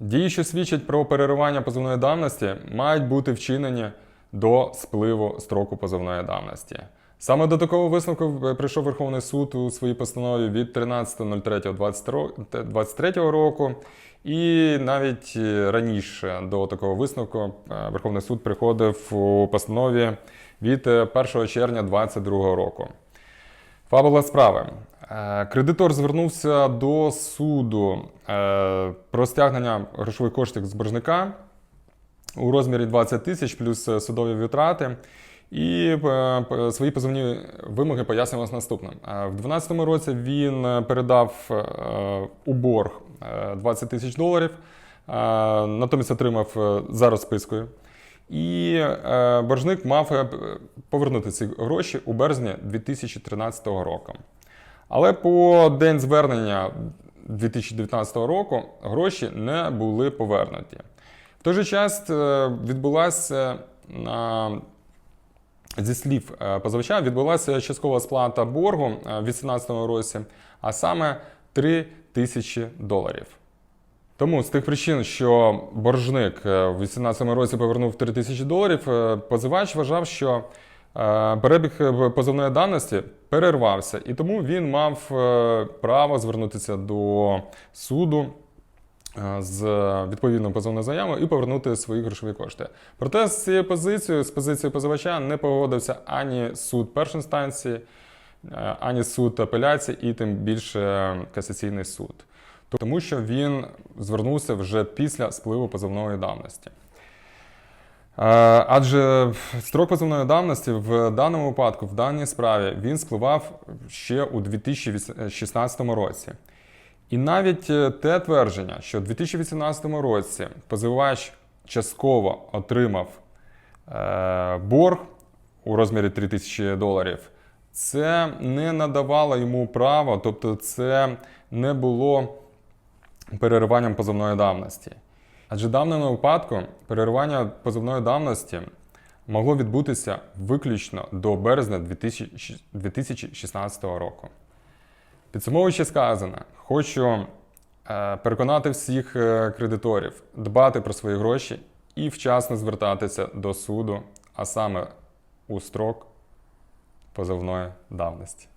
Дії, що свідчать про переривання позовної давності, мають бути вчинені до спливу строку позовної давності. Саме до такого висновку прийшов Верховний суд у своїй постанові від 13.03.23 року, і навіть раніше до такого висновку е, Верховний суд приходив у постанові від е, 1 червня 2022 року. Фабула справи. Е, Кредитор звернувся до суду е, про стягнення грошових коштів з боржника у розмірі 20 тисяч плюс е, судові витрати. І свої позовні вимоги пояснював наступне. Е, В 2012 році він передав у борг е, 20 тисяч доларів, натомість отримав за розпискою. І боржник мав повернути ці гроші у березні 2013 року. Але по день звернення 2019 року гроші не були повернуті. В той же час е, відбулася зі слів е, позивача відбулася часткова сплата боргу е, в 2018 році, а саме 3 тисячі доларів. Тому з тих причин, що боржник в 2018 році повернув 3 тисячі доларів, позивач вважав, що перебіг е, позовної давності перервався, і тому він мав е, право звернутися до суду е, з відповідною позовною заявою і повернути свої грошові кошти. Проте з цією позицією, з позицією позивача, не погодився ані суд першої інстанції, е, ані суд апеляції, і тим більше касаційний суд. Тому що він звернувся вже після спливу позовної давності. Е, Адже строк позовної давності в даному випадку, в даній справі, він спливав ще у 2016 році. І навіть е, те твердження, що в 2018 році позивач частково отримав е, борг у розмірі 3 тисячі доларів, це не надавало йому права, тобто це не було перериванням позовної давності. Адже в даному випадку переривання позовної давності могло відбутися виключно до березня 2016 року. Підсумовуючи сказане, хочу е, переконати всіх е, кредиторів дбати про свої гроші і вчасно звертатися до суду, а саме у строк позовної давності.